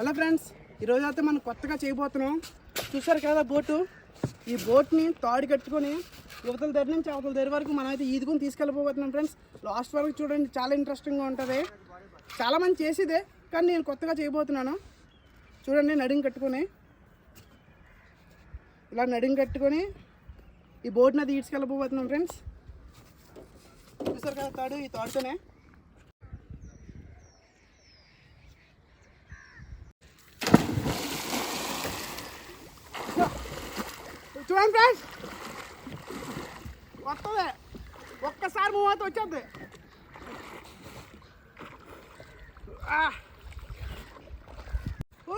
Hello friends ఈరోజు అయితే మనం కొత్తగా చేయబోతున్నాం. చూసారు కదా బోటు? ఈ బోట్ని తాడు కట్టుకొని యువతల దగ్గర నుంచి అవతల దగ్గర వరకు మనం అయితే ఈదుకొని తీసుకెళ్ళిపోబోతున్నాం ఫ్రెండ్స్. లాస్ట్ వరకు చూడండి చాలా ఇంట్రెస్టింగ్గా ఉంటుంది. చాలామంది చేసేదే కానీ నేను కొత్తగా చేయబోతున్నాను. చూడండి నడుం కట్టుకొని. ఇలా నడుం కట్టుకొని ఈ బోట్ని అది ఈడ్చుకెళ్ళిపోతున్నాం ఫ్రెండ్స్. చూసారు కదా తాడు ఈ తాడుతోనే. చూడండి ఫ్రెండ్స్ వస్తుంది ఒక్కసారి మూవ్ అవుతూ వచ్చేది ఆ. ఊ.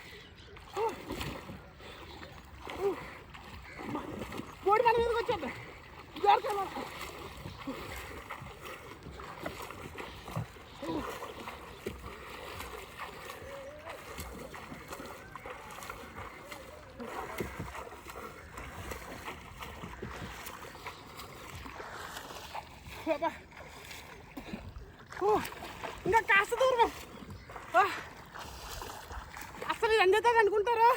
అబ్బా. ఇంకా కాస్త దూరం అసలు ఇది అందుతుంది అనుకుంటారా?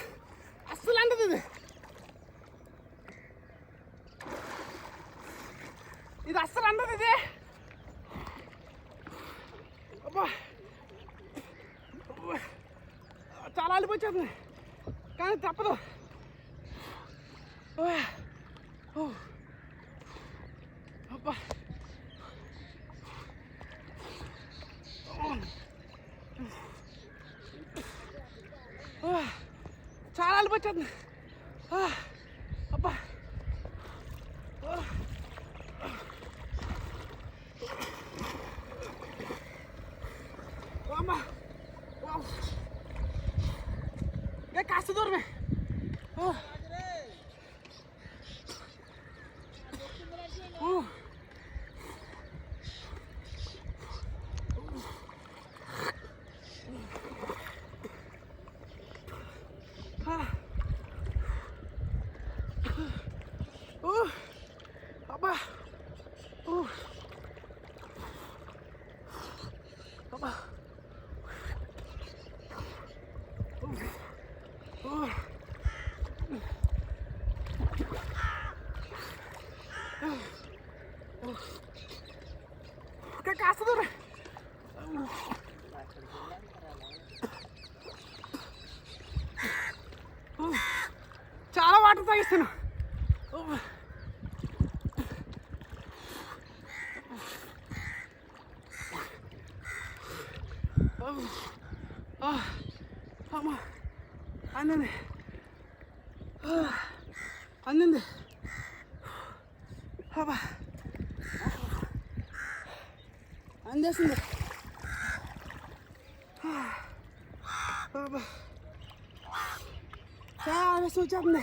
అస్సలు అందదు ఇది. ఇది అస్సలు అందదు ఇది. అబ్బా. చాలా అలిపోతుంది కానీ తప్పదు. ఓ. అబ్బా. చాలా అలిపోతుంది ఆ, అబ్బా ఆ. అమ్మా ఊ. అబ్బా ఊ. అబ్బా ఊ. ఇంకా కాస్త దూరం ఊ. చాలా వాటర్ తాగిస్తాను అమ్మ అందింది ఆ. అందింది అబ్బా అందేసింది చాలా ఆవేశం వచ్చేస్తుంది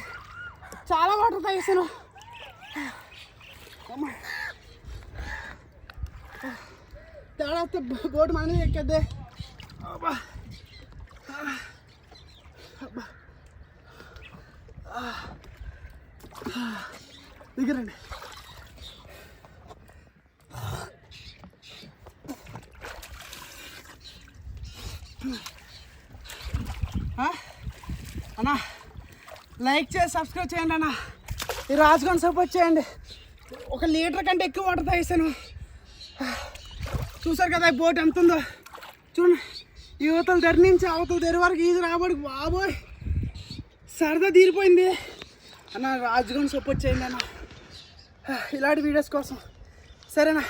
చాలా వాటర్ తాగేసాను అమ్మా తేడా వస్తే బోటు మన మీద అబ్బా అబ్బా దిగరండి అన్నా లైక్ చేసి సబ్స్క్రైబ్ చేయండి అన్న. ఈ రాజుగాని సపోర్ట్ చేయండి. ఒక లీటర్ కంటే ఎక్కువ వాటర్ తాగిస్తాను చూసారు కదా ఈ బోట్ ఎంత ఉందో చూడండి. యువతల దగ్గర నుంచి అవతల దగ్గర వరకు ఈది రాబడి బాబోయ్. సరదా తీరిపోయింది. అన్న రాజుగాని సపోర్ట్ చేయండి అన్న. ఇలాంటి వీడియోస్ కోసం. సరేనా?